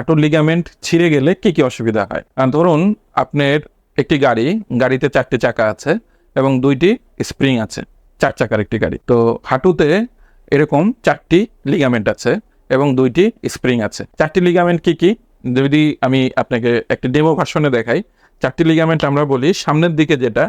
হাঁটুর লিগামেন্ট ছিঁড়ে গেলে কি কি অসুবিধা হয়? আহ, ধরুন আপনার একটি গাড়ি গাড়িতে চারটি চাকা আছে এবং দুইটি স্প্রিং আছে চার চাকার একটি গাড়ি। তো হাঁটুতে এরকম চারটি লিগামেন্ট আছে এবং দুইটি স্প্রিং আছে। চারটি লিগামেন্ট কি কি? যদি আমি আপনাকে একটি ডেমো ভার্সনে দেখাই চারটি লিগামেন্ট আমরা বলি সামনের দিকে যেটা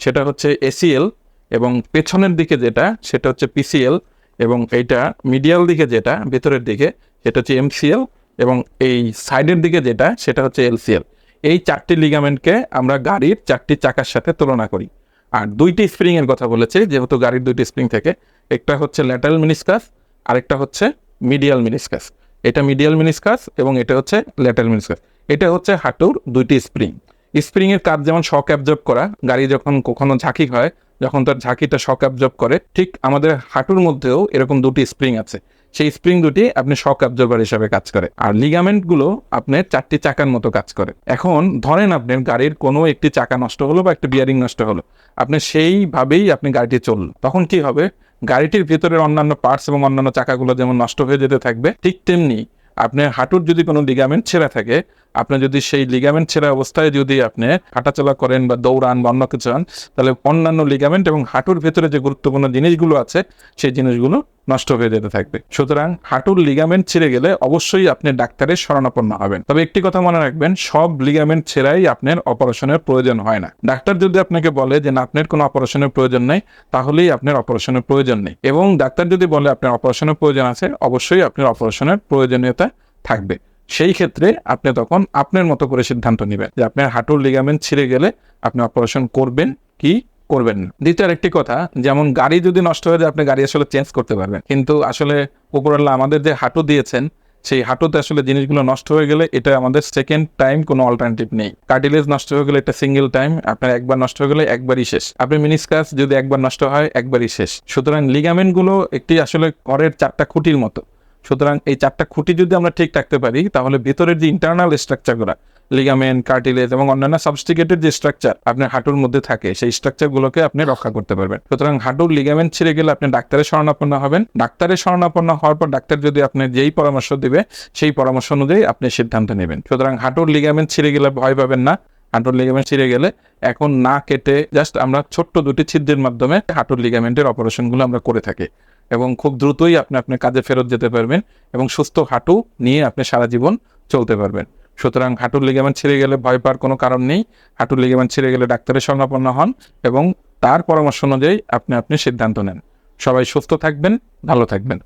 সেটা হচ্ছে এসিএল এবং পেছনের দিকে যেটা সেটা হচ্ছে পিসিএল এবং এইটা মিডিয়াল দিকে যেটা ভেতরের দিকে সেটা হচ্ছে এমসিএল এবং এই সাইডের দিকে যেটা, সেটা হচ্ছে এলসিএল। এই চারটি লিগামেন্টকে আমরা গাড়ির চারটি চাকার সাথে তুলনা করি। আর দুইটি স্প্রিং এর কথা বলেছি, যেহেতু গাড়ির দুইটি স্প্রিং থেকে। একটা হচ্ছে ল্যাটারাল মিনিসকাস, আরেকটা হচ্ছে মিডিয়াল মিনিসকাস। এটা মিডিয়াল মিনিসকাস এবং এটা হচ্ছে ল্যাটারাল মিনিসকাস। এটা হচ্ছে হাঁটুর দুইটি স্প্রিং। স্প্রিং এর কাজ যেমন শক অ্যাবজর্ব করা, গাড়ি যখন কখনো ঝাঁকি হয়, যখন তার ঝাঁকিটা শক অ্যাবজর্ব করে, ঠিক আমাদের হাঁটুর মধ্যেও এরকম দুটি স্প্রিং আছে। সেই স্প্রিং দুটি আপনি শক অ্যাবজর্বার হিসাবে কাজ করে। আর লিগামেন্টগুলো আপনার চারটি চাকার মতো কাজ করে। এখন ধরেন আপনার গাড়ির কোনো একটি চাকা নষ্ট হলো বা একটা বিয়ারিং নষ্ট হলো। আপনি সেইভাবেই আপনি গাড়িটি চলল। তখন কি হবে? গাড়িটির ভিতরের অন্যান্য পার্টস এবং অন্যান্য চাকাগুলো যেমন নষ্ট হয়ে যেতে থাকবে, ঠিক তেমনি আপনার হাঁটুর যদি কোনো লিগামেন্ট ছেঁড়া থাকে, আপনি যদি সেই লিগামেন্ট ছেঁড়া অবস্থায় যদি আপনি হাঁটাচলা করেন বা দৌড়ান বা অন্য কিছু হন, তাহলে অন্যান্য লিগামেন্ট এবং হাঁটুর ভেতরে যে গুরুত্বপূর্ণ জিনিসগুলো আছে, সেই জিনিসগুলো নষ্ট হয়ে যেতে থাকবে। সুতরাং হাঁটুর লিগামেন্ট ছিঁড়ে গেলে অবশ্যই আপনি ডাক্তারের শরণাপন্ন হবেন। তবে একটি কথা মনে রাখবেন, সব লিগামেন্ট ছেঁড়াই আপনার অপারেশনের প্রয়োজন হয় না। ডাক্তার যদি আপনাকে বলে যে, না, আপনার কোনো অপারেশনের প্রয়োজন নেই, তাহলেই আপনার অপারেশনের প্রয়োজন নেই। এবং ডাক্তার যদি বলে, আপনার অপারেশনের প্রয়োজন আছে, অবশ্যই আপনার অপারেশনের প্রয়োজনীয়তা থাকবে। সেই ক্ষেত্রে আপনি তখন আপনার মতো করে সিদ্ধান্ত নেবেন যে, আপনার হাঁটুর লিগামেন্ট ছিঁড়ে গেলে আপনি অপারেশন করবেন কি করবেন। দ্বিতীয় আরেকটি কথা, যেমন গাড়ি যদি নষ্ট হয়ে যায়, আপনি গাড়ি আসলে চেঞ্জ করতে পারবেন। কিন্তু আসলে উপরওয়ালা আমাদের যে হাঁটু দিয়েছেন, সেই হাঁটুতে আসলে জিনিসগুলো নষ্ট হয়ে গেলে এটা আমাদের সেকেন্ড টাইম কোনো অল্টারনেটিভ নেই। কার্টিলেজ নষ্ট হয়ে গেলে এটা সিঙ্গেল টাইম আপনার একবার নষ্ট হয়ে গেলে একবারই শেষ। আপনি মিনিসকাস যদি একবার নষ্ট হয়, একবারই শেষ। সুতরাং লিগামেন্টগুলো একটি আসলে ঘরের চারটা খুঁটির মতো। সুতরাং এই চারটা খুঁটি যদি আমরা ঠিক রাখতে পারি, তাহলে ভেতরের যে ইন্টারনাল স্ট্রাকচারগুলো লিগামেন্ট কার্টিলেজ এবং অন্যান্য সাবস্টিকেটেড যে স্ট্রাকচার আপনার হাঁটুর মধ্যে থাকে, সেই স্ট্রাকচারগুলোকে আপনি রক্ষা করতে পারবেন। সুতরাং হাঁটুর লিগামেন্ট ছিঁড়ে গেলে আপনি ডাক্তারের শরণাপন্ন হবেন। ডাক্তারের শরণাপন্ন হওয়ার পর ডাক্তার যদি আপনি যেই পরামর্শ দিবে, সেই পরামর্শ অনুযায়ী আপনি সিদ্ধান্ত নেবেন। সুতরাং হাঁটুর লিগামেন্ট ছিঁড়ে গেলে ভয় পাবেন না। হাঁটুর লিগামেন্ট ছিঁড়ে গেলে এখন না কেটে জাস্ট আমরা ছোট্ট দুটি ছিদ্রের মাধ্যমে হাঁটুর লিগামেন্টের অপারেশনগুলো আমরা করে থাকি। এবং খুব দ্রুতই আপনি আপনার কাজে ফেরত যেতে পারবেন এবং সুস্থ হাঁটু নিয়ে আপনি সারা জীবন চলতে পারবেন। সুতরাং হাঁটুর লিগামেন্ট ছিঁড়ে গেলে ভয় পাওয়ার কোনো কারণ নেই। হাঁটুর লিগামেন্ট ছিঁড়ে গেলে ডাক্তারের শরণাপন্ন হন এবং তার পরামর্শ অনুযায়ী আপনি আপনি সিদ্ধান্ত নেন। সবাই সুস্থ থাকবেন, ভালো থাকবেন।